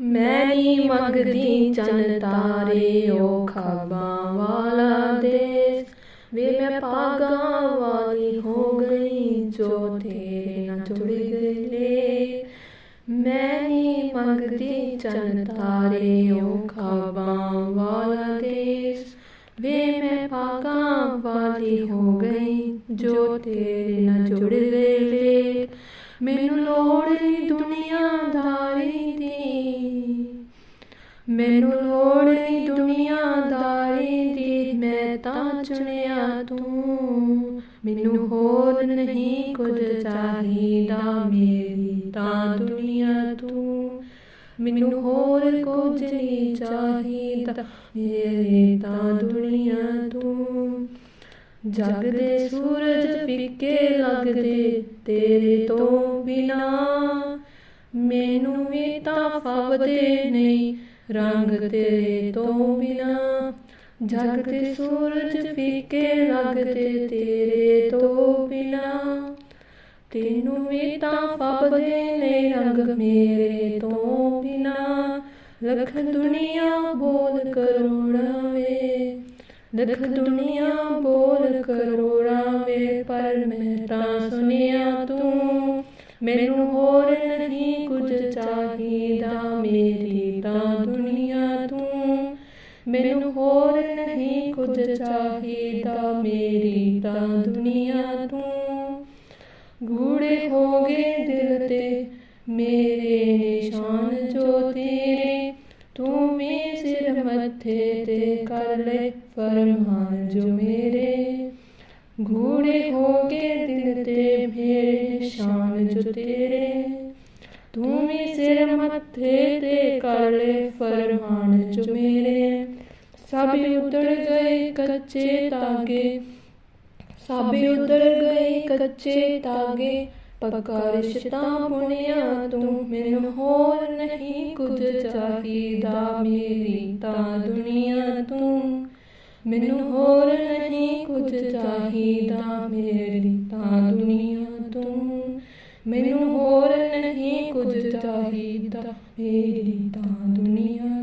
ਮੈਂ ਨਹੀਂ ਮੰਗਦੀ ਚੰਨ ਤਾਰੇ ਓ ਖਾਬਾਂ ਵਾਲਾ ਦੇਸ। ਵੇ ਮੈਂ ਪਾਗਾਂ ਵਾਲੀ ਹੋ ਗਈ, ਜੋ ਤੇਰੇ ਨਾਲ ਜੁੜ ਗਏ ਮੈਂ ਨਹੀਂ ਮੰਗਦੀ ਚੰਨ ਤਾਰੇ ਓ ਖਾਬਾਂ ਵਾਲਾ ਦੇਸ। ਵੇ ਮੈਂ ਪਾਗਾਂ ਵਾਲੀ ਹੋ ਗਈ, ਜੋ ਤੇਰੇ ਨਾਲ ਜੁੜ ਗਏ ਮੈਨੂੰ ਲੋੜ ਨਹੀਂ ਦੁਨੀਆਦਾਰੀ ਮੈਨੂੰ ਲੋੜ ਨਹੀਂ ਦੁਨੀਆਦਾਰੀ ਦੀ, ਮੈਂ ਤਾਂ ਚੁਣਿਆ ਤੂੰ। ਮੈਨੂੰ ਹੋਰ ਨਹੀਂ ਕੁਝ ਚਾਹੀਦਾ ਮੇਰੀ, ਤਾਂ ਦੁਨੀਆ ਤੂੰ। ਮੈਨੂੰ ਹੋਰ ਕੁਝ ਨਹੀਂ ਚਾਹੀਦਾ ਮੇਰੀ, ਤਾਂ ਦੁਨੀਆ ਤੂੰ। ਜਗ ਦੇ ਸੂਰਜ ਫਿੱਕੇ ਲੱਗਦੇ ਤੇਰੇ ਤੋਂ ਬਿਨਾ। ਮੈਨੂੰ ਵੀ ਤਾਂ ਫਵਦੇ ਨਹੀਂ। ਰੰਗ ਤੇਰੇ ਤੋਂ ਬਿਨਾ, ਜਗ ਦੇ ਸੂਰਜ ਰੰਗ ਲੱਗਦੇ ਤੇਰੇ ਤੋਂ ਬਿਨਾ। ਤੈਨੂੰ ਵੀ ਤਾਂ ਫਵਦੇ ਨਹੀਂ ਰੰਗ ਮੇਰੇ ਤੋਂ ਬਿਨਾ। ਲਖ ਦੁਨੀਆ ਬੋਲ ਕਰੋੜਾਂ ਵੇ, ਲਖ ਦੁਨੀਆ ਬੋਲ ਕਰੋੜਾਂ ਵੇ, ਪਰ ਮੈਂ ਤਾਂ ਸੁਣਿਆ ਤੂੰ, ਮੈਨੂੰ ਹੋਰ ਨਹੀਂ ਕੁਝ ਚਾਹੀਦਾ ਮੇਰੀ ਤਾਂ ਮੈਨੂੰ ਹੋਰ ਨਹੀਂ ਕੁਝ ਚਾਹੀਦਾ ਮੇਰੀ ਤਾਂ ਦੁਨੀਆ ਤੂੰ। ਗੂੜੇ ਹੋ ਗਏ ਦਿਲ ਤੇ ਮੇਰੇ ਨਿਸ਼ਾਨ ਜੋ ਤੇਰੇ ਤੂੰ ਵੀ ਸਿਰ ਮੱਥੇ ਤੇ ਕਰ ਲੈ ਫਰਮਾਨ ਜੋ ਮੇਰੇ। ਗੂੜੇ ਹੋ ਗਏ ਦਿਲ ਤੇ ਮੇਰੇ ਨਿਸ਼ਾਨ ਜੋ ਤੇਰੇ ਤੂੰ ਵੀ ਸਿਰ ਮੱਥੇ ਤੇ ਕਰ ਲੈ ਫਰਮਾਨ ਜੋ ਮੇਰੇ। ਸਭ ਉਤਰ ਗਏ ਕੱਚੇ ਤਾਗੇ ਸਭ ਉਤਰ ਗਏ ਕੱਚੇ ਤਾਗੇ ਪੱਕਾ ਰਿਸ਼ਤਾ ਬੁਣਿਆ ਤੂੰ, ਮੈਨੂੰ ਹੋਰ ਨਹੀਂ ਕੁਝ ਚਾਹੀਦਾ। ਮੇਰੀ ਤਾਂ ਦੁਨੀਆ ਤੂੰ, ਮੈਨੂੰ ਹੋਰ ਨਹੀਂ ਕੁਝ ਚਾਹੀਦਾ। ਮੇਰੀ ਤਾਂ ਦੁਨੀਆ ਤੂੰ, ਮੈਨੂੰ ਹੋਰ ਨਹੀਂ ਕੁਝ ਚਾਹੀਦਾ। ਮੇਰੀ ਤਾਂ ਦੁਨੀਆ